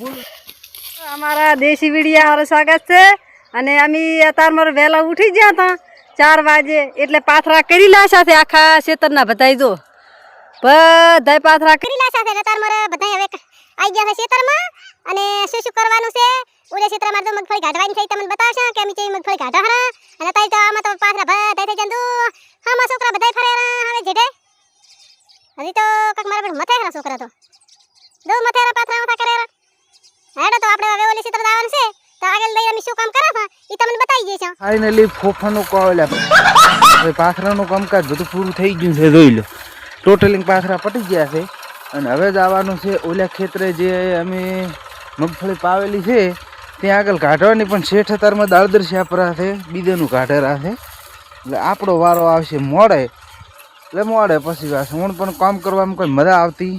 હું અમારા દેશી વીડિયા હારું સ્વાગત છે. અને અમે અત્યારમાં વહેલા ઉઠી ગયા હતા. ચાર વાગે. એટલે પાથરા કરી લાશા છે આખા ખેતરના બધાય જો. બધા પાથરા કરી લાશા છે ને તાર મારે આવી ગયા છે ખેતરમાં અને શું શું કરવાનું છે? ઓલે ખેતરમાં તો મગફળી કાઢવાની થઈ તમને બતાવશે. કે અમે ચેવી મગફળી કાઢો હરા. અને તાઈ તો આમાં તો પાથરા બધા થઈ જંદુ હામાં છોકરા બધા ફરે હવે જેડે હજી તો કાક મારા પર મથે હરા છોકરા તો. દો મથેરા પાથરા ઉઠા કરેરા હેડો તો આપણે હવે ઓલી ખેતર દાવાનું છે, તો આગળ લઈ અમે શું કામ કરા છે ઈ તમને બતાવી દઈશું ફાઇનલી ફોફાનું કોવલા હવે પાથરાનું કામકાજ બધું પૂરું થઈ ગયું છે, જોઈ લો. ટોટલિંગ પાથરા પટી ગયા છે. અને હવે જવાનું છે ઓલા ખેતરે જે અમે મગફળી પાવેલી છે, ત્યાં આગળ કાઢવાની પણ શેઠ અતારમાં દાળદર શાપરા છે, બીજાનું કાઢેરા છે. એટલે આપણો વારો આવશે મોડે. એટલે મોડે પછી વાસ હું પણ કામ કરવામાં કોઈ મજા આવતી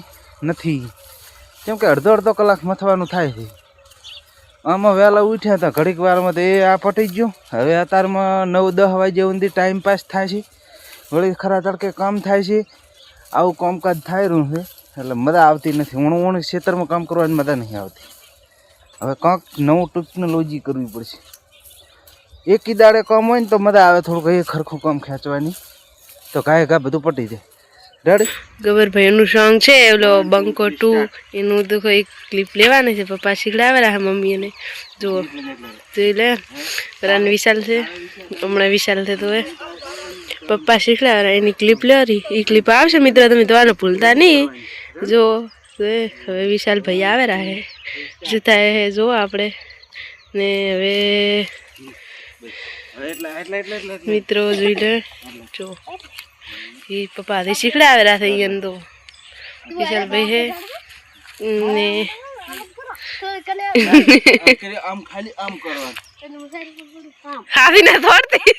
નથી. કેમ કે અડધો અડધો કલાક મથવાનું થાય છે. આમાં વહેલા ઉઠ્યા હતા. ઘડીક વારમાં તો એ આ પટી ગયું. હવે અત્યારમાં નવ દસ વાગ્યા સુધી ટાઈમ પાસ થાય છે. વળી ખરા તડકે કામ થાય છે. આવું કામકાજ થાય રહ્યું છે. એટલે મજા આવતી નથી. ઊણું ઊણ ખેતરમાં કામ કરવાની મજા નહીં આવતી. હવે કાંક નવું ટેકનોલોજી કરવી પડશે. એક દાડે કામ હોય ને તો મજા આવે થોડુંક. એ ખરખું કામ ખેંચવાની. તો કાંઈ કાંઈ બધું પટી જાય. ગબરભાઈ એનું સોંગ છે ઓલો બંકો ટુ એનું તો કોઈ ક્લિપ લેવાની છે પપ્પા શીખડાવેલા છે મમ્મીને. જુઓ. જોઈ લે. પેલા વિશાલ છે. હમણાં વિશાલ છે તો એ. પપ્પા શીખડાવેલા એની ક્લિપ લેવાની. એ ક્લિપ આવશે મિત્ર તમે જોવાનું ભૂલતા નહીં. જો એ. હવે વિશાલ ભાઈ આવે હે જતા એ હે જો આપણે. ને હવે મિત્રો જોઈ લે. જો. એ પપ્પા થી શીખડાવેલા છે અહીંયા તો વિશાલભાઈ હે ને આમ ખાલી આમ કરવાનું આવી ના થોડતી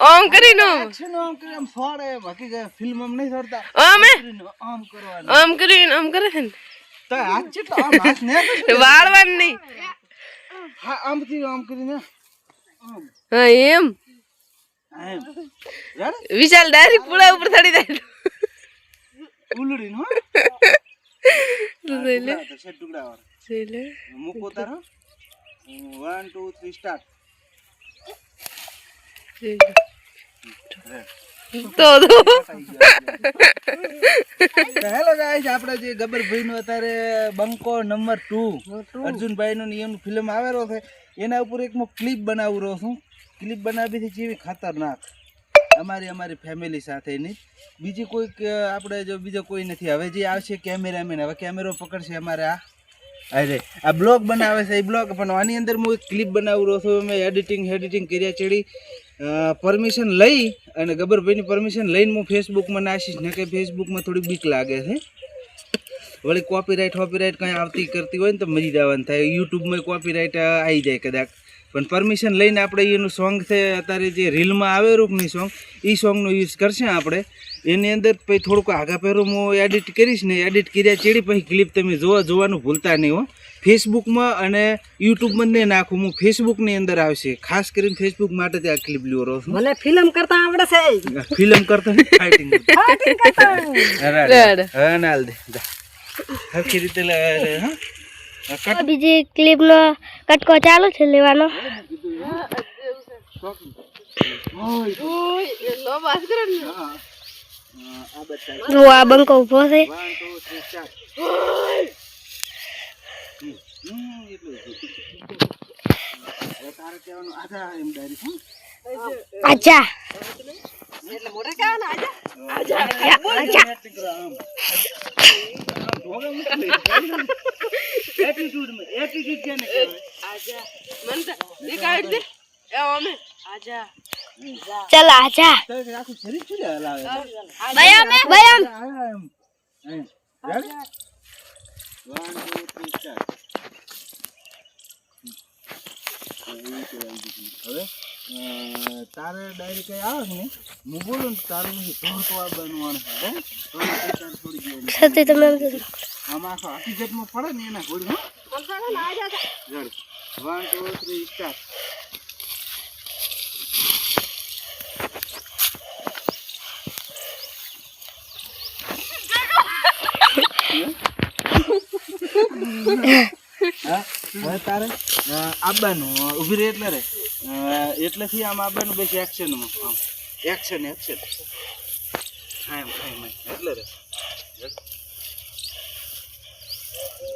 ઓમ કરીને ઓમ એક્શન આમ કરે આમ ફોડે બાકી કે ફિલ્મ આમ નહીં કરતા ઓમ? આમ કરવાનું ઓમ કરીને ઓમ કરે છે ને તો હાથ જેટલો આમ હાથ ને. વાળવાનું નહીં હા આમ કરીને આમ હા એમ વિશાલ ડાયરેક્ટ પુળા ઉપર ચડી જાય. ઉલડીને હો. તો લે. તો ટુકડા વાળા જોઈ લે. મૂકો તારો. One two three start. તો તો. હેલો ગાઈસ આપણે જે ગબરભાઈ નું અત્યારે બંકો નંબર ટુ અર્જુનભાઈ નું ફિલ્મ આવેલો છે એના ઉપર એક હું ક્લિપ બનાવું રહ્યો છું. ક્લિપ બનાવી હતી જેવી ખતરનાક. અમારી અમારી ફેમિલી સાથેની. બીજી કોઈક આપણે જો બીજો કોઈ નથી. હવે જે આવશે કેમેરામેન હવે કેમેરો પકડશે અમારે આ. અરે, આ બ્લોગ બનાવે છે, એ બ્લોગ પણ આની અંદર હું એક ક્લિપ બનાવું રહ્યો છું. મેં એડિટિંગ એડિટિંગ કર્યા ચડી. પરમિશન લઈ અને ગબરભાઈની પરમિશન લઈને હું ફેસબુકમાં નાખીશ. ને કે ફેસબુકમાં થોડી બીક લાગે છે. વળી કોપીરાઇટ કોપીરાઇટ કંઈ આવતી કરતી હોય ને તો મરી જવાનું થાય. યુટ્યુબમાં કોપીરાઇટ આવી જાય કદાચ. પણ પરમિશન લઈને આપણે એનું સોંગ છે અત્યારે જે રીલમાં આવેલું રૂપની નહીં સોંગ એ સોંગનો યુઝ કરશે આપણે. એની અંદર પછી થોડુંક આગા પહેરું હું એડિટ કરીશ ને એડિટ કર્યા ચેડી પછી ક્લિપ તમે જોવા જોવાનું ભૂલતા નહીં હો. ફેસબુકમાં અને યુટ્યુબમાં ને નહીં નાખું હું ફેસબુકની અંદર આવશે. ખાસ કરીને ફેસબુક માટે જ આ ક્લિપ લ્યો રહો છું. મને ફિલ્મ કરતા આવડે છે. ફિલ્મ કરતા ફાઇટિંગ કરતા. રેડ. હા નાલ દે હરખી રીતે હા. બીજી ક્લિપનો કટકો ચાલુ છે લેવાનો. આ બંકો ઊભો છે. અચ્છા એટલું જ. હવે તારે કહેવાનું આધા એમ ડાયરેક્ટ એટીટ્યુડ મે એટીટ્યુડ કેને આજા મન નીકાળ દે એ ઓમે આજા ચલ આજા રાખું શરીર ચુલે હલાવે ભયા મે ભયા 1 2 3 4 હવે તારે ડાયરી કઈ આવે ને હું બોલું ને તારું ધોળતો આવવાનું છોડી તમે આમ આખો હકીકતમાં પડે ને એના ઘોડી one two three star Yeah. હવે તારે અ, ઊભી રહે એટલે રે. એટલેથી આમ આબાનું બેસી એક્શનમાં આમ એક્શન એક્શન હા એમ હા એટલે રે.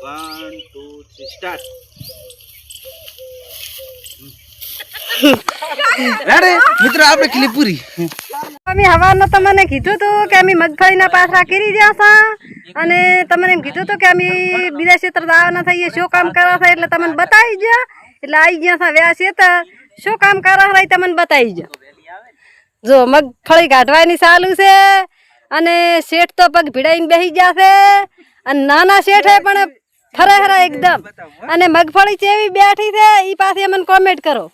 વન ટુ થ્રી સ્ટાર્ટ અરે મિત્રો આપણે ક્લિપ પૂરી. અમે હવાનો તમને કીધું હતું કે અમે મગફળીના પાથરા કરી રહ્યા અને તમને એમ કીધું હતું કે અમે બીજા ક્ષેત્ર આવવાના થઈએ, શું કામ કરવા થાય એટલે તમને બતાવી ગયા એટલે આવી ગયા છે વ્યા ક્ષેત્ર. શું કામ કરવા થાય તમને બતાવી ગયા જો મગફળી કાઢવાની ચાલુ છે અને શેઠ તો પગ ભીડાઈને બેસી ગયા છે. અને નાના શેઠ પણ ફરે હરા એકદમ. અને મગફળી ચેવી બેઠી છે એ પાસે અમને કોમેન્ટ કરો.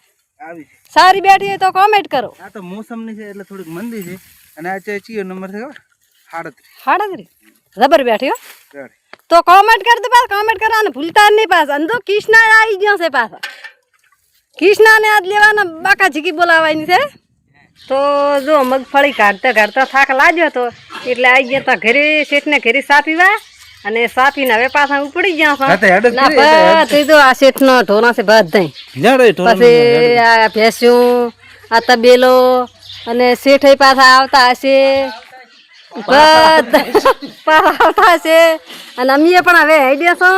આવી સારી બેઠી હોય તો કોમેન્ટ કરો. આ તો મોસમની છે એટલે થોડીક મંદી છે. અને આ છે ચિયો નંબર છે ખબર? સાડત્રીસ હાડત્રી. રબર બેઠી હો. તો કોમેન્ટ કરજો પાસ કોમેન્ટ કરવાનું. ભૂલતા નહીં પાસ તો કિષ્ના આવી ગયો છે પાછા. કિષ્નાને આજ લેવાના બાકા જીકી બોલાવવાની છે. તો જો મગફળી કાઢતા કાઢતા થાક લાગ્યો તો. એટલે આવી ગયા તા ઘરે શેઠને ઘરે સાપીવા પીવા અને સા પીને હવે પાછા ઉપડી ગયા હા તો છે હેડ જ ના આ ઢોરા છે બધા જાડો પછી આ ભેંસ્યું આ તબેલો અને શેઠ પાછા આવતા હશે. બધા પાછા આવતા હશે. અને અમે પણ હવે આઈડિયા છો.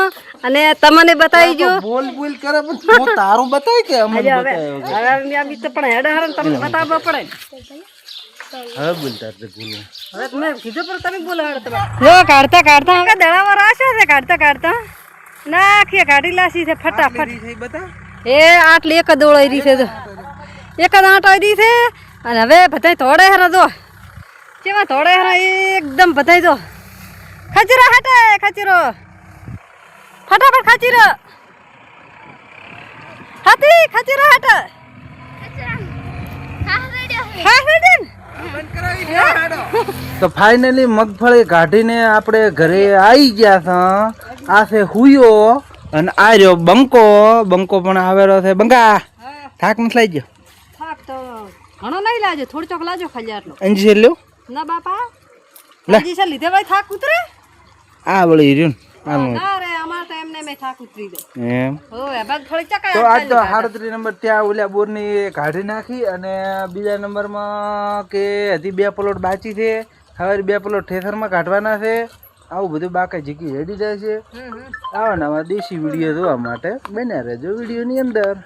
અને તમને બતાવી જો બોલ બોલ કરે પણ તારું બતાય કે અમને હવે હવે બતાવ્યો હવે અમે તો પણ હેડા હરણ તમને બતાવવા પડે. હવે બોલ તાર તો બોલ હવે તમે કીધું પણ તમે બોલો હેડો તમે. જો કાઢતા કાઢતા. હવે દડાવા રાશે છે કાઢતા કાઢતા. નાખીએ કાઢી લાસી છે ફટાફટ. એ આટલી એક જ દોડાઈ રહી છે જો. એક જ આંટો રહી છે. અને હવે બધાય થોડે હરા જો. કેવા થોડે હરા એકદમ બધાય જો. ખચરો હટે ખચરો. ફટાફટ ખચરો. હાથી ખચરો હટે હા રેડી તો ફાઇનલી મગફળી કાઢીને આપણે ઘરે આવી ગયા છે આ છે હુયો અને આ રહ્યો બંકો. બંકો પણ આવેલો છે. બંકા થાક લાગી ગયો થાક તો ઘણો નહીં લાજો થોડી ચોક લાજો ખાલી આટલો. અંજી છે લ્યો. ના બાપા. હજી છે લીધે ભાઈ થાક ઉતરે? આ વળી રહ્યું ને. ના રે અમારે તો એમને મેં થાક ઉતરી જાય એમ. ઓય બગ થોડી ચકાય તો આજ તો હાડત્રી નંબર ત્યાં ઓલા બોરની કાઢી નાખી અને બીજા નંબરમાં કે હજી બે પ્લોટ બાકી છે. હવે બે પેલો ઠેસરમાં કાઢવાના છે. આવું બધું બાકી જીકી રેડી જાય છે. આવા નવા દેશી વીડિયો જોવા માટે બન્યા રહેજો વિડીયોની અંદર.